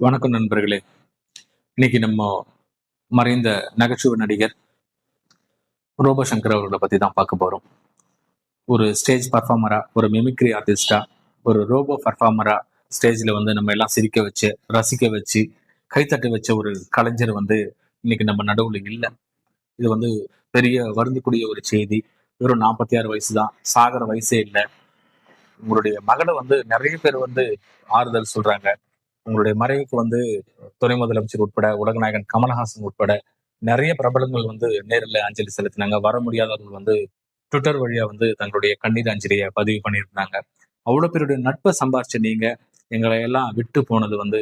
வணக்கம் நண்பர்களே. இன்னைக்கு நம்ம மறைந்த நகைச்சுவை நடிகர் ரோபசங்கர் அவர்களை பத்தி தான் பார்க்க போறோம். ஒரு ஸ்டேஜ் பர்ஃபார்மரா ஒரு மிமிக்ரி ஆர்டிஸ்டா ஒரு ரோபோ பர்ஃபார்மரா ஸ்டேஜ்ல வந்து நம்ம எல்லாம் சிரிக்க வச்சு ரசிக்க வச்சு கைத்தட்ட வச்ச ஒரு கலைஞர் வந்து இன்னைக்கு நம்ம நடுவில் இல்லை. இது வந்து பெரிய வருந்தக்கூடிய ஒரு செய்தி. வெறும் நாற்பத்தி ஆறு வயசு தான் சாகிற வயசே இல்லை. உங்களுடைய மகளை வந்து நிறைய பேர் வந்து ஆறுதல் சொல்றாங்க. உங்களுடைய மறைவுக்கு வந்து துணை முதலமைச்சர் உட்பட உலகநாயகன் கமலஹாசன் உட்பட நிறைய பிரபலங்கள் வந்து நேரில் அஞ்சலி செலுத்தினாங்க. வர முடியாதவர்கள் வந்து ட்விட்டர் வழியா வந்து தங்களுடைய கண்ணீர் அஞ்சலியை பதிவு பண்ணியிருந்தாங்க. அவ்வளோ பேருடைய நட்பை சம்பாரிச்ச நீங்க எங்களை எல்லாம் விட்டு போனது வந்து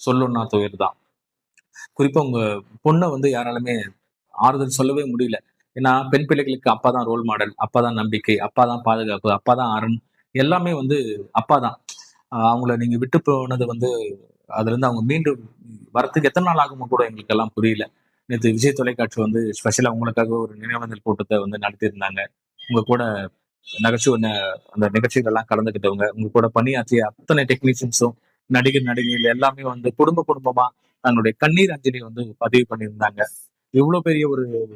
சொல்லுன்னா துயர் தான். குறிப்பா உங்க பொண்ணை வந்து யாராலுமே ஆறுதல் சொல்லவே முடியல. ஏன்னா பெண் பிள்ளைகளுக்கு அப்பா தான் ரோல் மாடல் அப்பா தான் நம்பிக்கை அப்பா தான் பாதுகாப்பு அப்பா தான் அரண் எல்லாமே வந்து அப்பா தான். அவங்கள நீங்க விட்டு போனது வந்து அதுல இருந்து அவங்க மீண்டும் வரத்துக்கு எத்தனை நாள் ஆகுமோ கூட எங்களுக்கு எல்லாம் புரியல. நேற்று விஜய் தொலைக்காட்சி வந்து ஸ்பெஷலா உங்களுக்காக ஒரு நினைவஞ்சல் கூட்டத்தை வந்து நடத்தியிருந்தாங்க. உங்க கூட நகைச்சுவை ந- அந்த நிகழ்ச்சிகள்லாம் கலந்துக்கிட்டவங்க உங்க கூட பணியாற்றிய அத்தனை டெக்னீஷியன்ஸும் நடிகர் நடிகைகள் எல்லாமே வந்து குடும்ப குடும்பமா தங்களுடைய கண்ணீர் அஞ்சலி வந்து பதிவு பண்ணியிருந்தாங்க. இவ்வளவு பெரிய ஒரு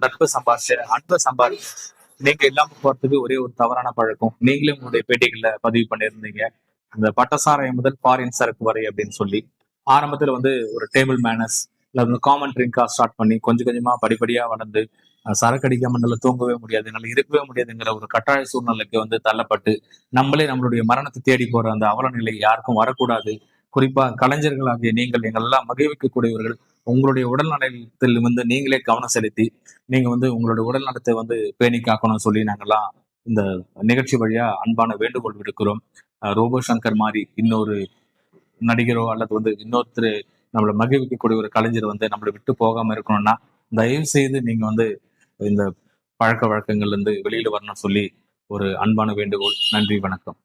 நட்பு சம்பாஷ அன்பை சம்பாரிச்ச நீங்க இல்லாம போறதுக்கு ஒரே ஒரு தவறான பழக்கம். நீங்களே உங்களுடைய பேட்டிகள்ல பதிவு பண்ணியிருந்தீங்க. இந்த பட்டசாரை முதல் ஃபாரின் சரக்கு வரை அப்படின்னு சொல்லி ஆரம்பத்துல வந்து ஒரு டேபிள் மேனஸ் இல்ல வந்து காமன் ட்ரிங்கா ஸ்டார்ட் பண்ணி கொஞ்சம் கொஞ்சமா படிப்படியா வளர்ந்து சரக்கு அடிக்காம என்னால தூங்கவே முடியாது என்னால இருக்கவே முடியாதுங்கிற ஒரு கட்டாய சூழ்நிலைக்கு வந்து தள்ளப்பட்டு நம்மளே நம்மளுடைய மரணத்தை தேடி போற அந்த அவல நிலை யாருக்கும் வரக்கூடாது. குறிப்பா கலைஞர்களாகிய நீங்கள் எங்களெல்லாம் மகிழ்விக்கக்கூடியவர்கள் உங்களுடைய உடல் நலத்தில் வந்து நீங்களே கவனம் செலுத்தி நீங்க வந்து உங்களுடைய உடல் நலத்தை வந்து பேணி காக்கணும்னு சொல்லி நாங்கெல்லாம் இந்த நிகழ்ச்சி வழியா அன்பான வேண்டுகோள் விடுக்கிறோம். ரோபோ சங்கர் மாதிரி இன்னொரு நடிகரோ அல்லது வந்து இன்னொருத்தர் நம்மளை மகிழ்விக்கக்கூடிய ஒரு கலைஞர் வந்து நம்மளை விட்டு போகாம இருக்கணும்னா தயவு செய்து நீங்க வந்து இந்த பழக்க வழக்கங்கள்ல இருந்து வெளியில வரணும்னு சொல்லி ஒரு அன்பான வேண்டுகோள். நன்றி வணக்கம்.